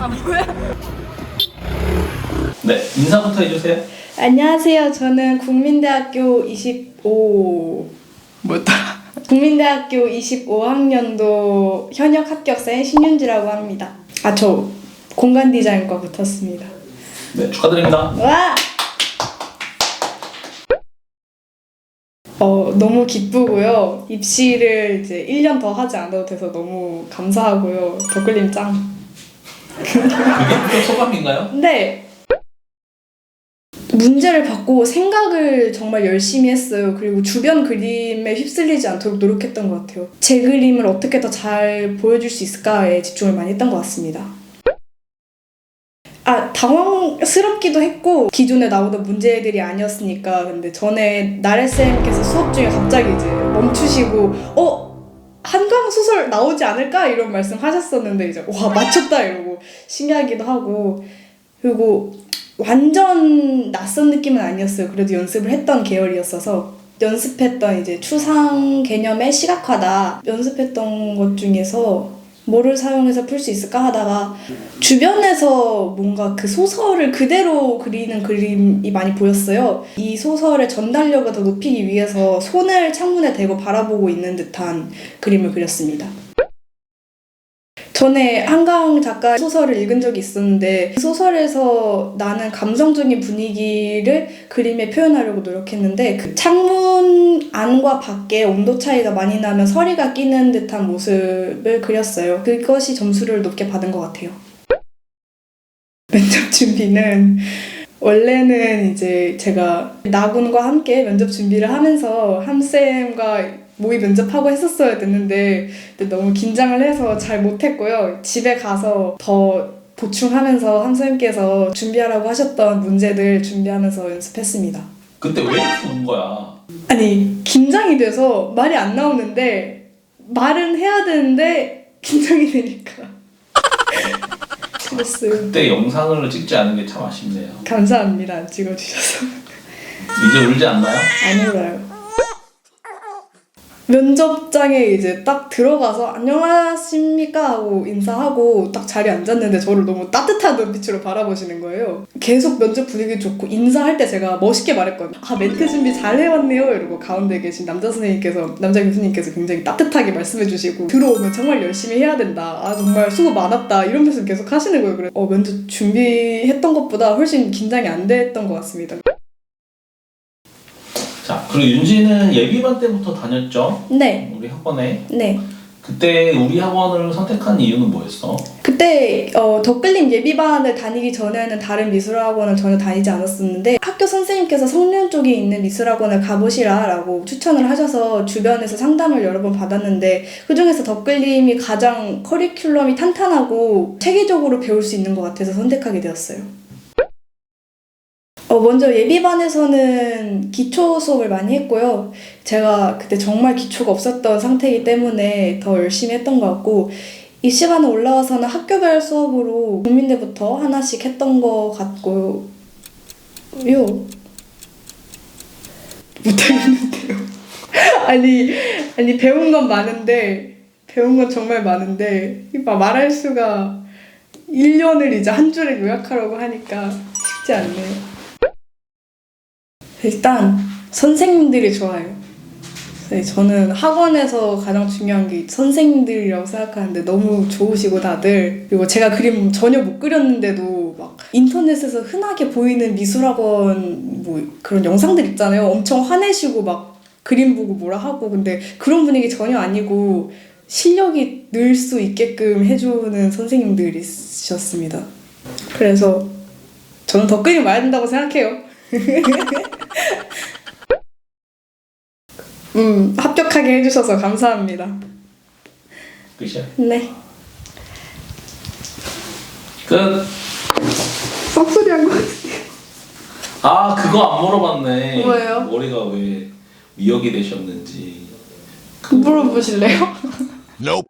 아 뭐야? 네, 인사부터 해주세요. 안녕하세요. 저는 국민대학교 25 뭐였더라? 국민대학교 25학년도 현역 합격생 신윤지라고 합니다. 아 저 공간 디자인과 붙었습니다. 네, 축하드립니다. 와! 어, 너무 기쁘고요. 입시를 이제 1년 더 하지 않아도 돼서 너무 감사하고요. 덕글님 짱. 그게 소감인가요? 근데 문제를 받고 생각을 정말 열심히 했어요. 그리고 주변 그림에 휩쓸리지 않도록 노력했던 것 같아요. 제 그림을 어떻게 더 잘 보여줄 수 있을까에 집중을 많이 했던 것 같습니다. 아, 당황스럽기도 했고, 기존에 나오던 문제들이 아니었으니까. 근데 전에 나래쌤께서 수업 중에 갑자기 이제 멈추시고, 어? 한강 소설 나오지 않을까? 이런 말씀 하셨었는데, 이제, 와, 맞췄다! 이러고 신기하기도 하고, 그리고 완전 낯선 느낌은 아니었어요. 그래도 연습을 했던 계열이었어서 연습했던 이제 추상 개념의 시각화다 연습했던 것 중에서 뭐를 사용해서 풀 수 있을까 하다가 주변에서 뭔가 그 소설을 그대로 그리는 그림이 많이 보였어요. 이 소설의 전달력을 더 높이기 위해서 손을 창문에 대고 바라보고 있는 듯한 그림을 그렸습니다. 전에 한강 작가 소설을 읽은 적이 있었는데 그 소설에서 나는 감성적인 분위기를 그림에 표현하려고 노력했는데 그 창문 안과 밖에 온도 차이가 많이 나면 서리가 끼는 듯한 모습을 그렸어요. 그것이 점수를 높게 받은 것 같아요. 면접 준비는 원래는 이제 제가 나군과 함께 면접 준비를 하면서 함쌤과 모의 면접하고 했었어야 됐는데 너무 긴장을 해서 잘 못했고요. 집에 가서 더 보충하면서 함쌤께서 준비하라고 하셨던 문제들 준비하면서 연습했습니다. 그때 왜 이렇게 운 거야? 아니 긴장이 돼서 말이 안 나오는데 말은 해야 되는데 긴장이 되니까 그랬어요. 그때 영상을 찍지 않은 게 참 아쉽네요. 감사합니다. 안 찍어주셔서. 이제 울지 않나요? 안 울어요. 면접장에 이제 딱 들어가서 안녕하십니까 하고 인사하고 딱 자리에 앉았는데 저를 너무 따뜻한 눈빛으로 바라보시는 거예요. 계속 면접 분위기 좋고 인사할 때 제가 멋있게 말했거든요. 아 멘트 준비 잘 해왔네요 이러고 가운데 계신 남자 선생님께서 남자 교수님께서 굉장히 따뜻하게 말씀해주시고 들어오면 정말 열심히 해야 된다. 아 정말 수고 많았다 이런 말씀 계속 하시는 거예요. 그래 어 면접 준비했던 것보다 훨씬 긴장이 안 됐던 것 같습니다. 자, 그리고 윤지는 예비반 때부터 다녔죠? 네, 우리 학원에. 네. 그때 우리 학원을 선택한 이유는 뭐였어? 그때 어, 덕글림 예비반을 다니기 전에는 다른 미술학원을 전혀 다니지 않았었는데 학교 선생님께서 성년 쪽에 있는 미술학원을 가보시라라고 추천을 하셔서 주변에서 상담을 여러 번 받았는데 그중에서 덕글림이 가장 커리큘럼이 탄탄하고 체계적으로 배울 수 있는 것 같아서 선택하게 되었어요. 어, 먼저 예비반에서는 기초 수업을 많이 했고요. 제가 그때 정말 기초가 없었던 상태이기 때문에 더 열심히 했던 것 같고 입시반에 올라와서는 학교별 수업으로 국민대부터 하나씩 했던 것 같고요. 못하겠는데요. 아니, 아니, 배운 건 많은데, 배운 건 정말 많은데, 이봐, 말할 수가 1년을 이제 한 줄에 요약하라고 하니까 쉽지 않네요. 일단, 선생님들이 좋아요. 네, 저는 학원에서 가장 중요한 게 선생님들이라고 생각하는데 너무 좋으시고 다들. 그리고 제가 그림 전혀 못 그렸는데도 막 인터넷에서 흔하게 보이는 미술학원 뭐 그런 영상들 있잖아요. 엄청 화내시고 막 그림 보고 뭐라 하고. 근데 그런 분위기 전혀 아니고 실력이 늘 수 있게끔 해주는 선생님들이셨습니다. 그래서 저는 더 그림 와야 된다고 생각해요 음, 합격하게 해주셔서 감사합니다. 끝이야. 네. 끝. 썩소리 한거 같은데. 아, 그거 안 물어봤네. 뭐예요? 머리가 왜 위역이 되셨는지. 물어보실래요? Nope.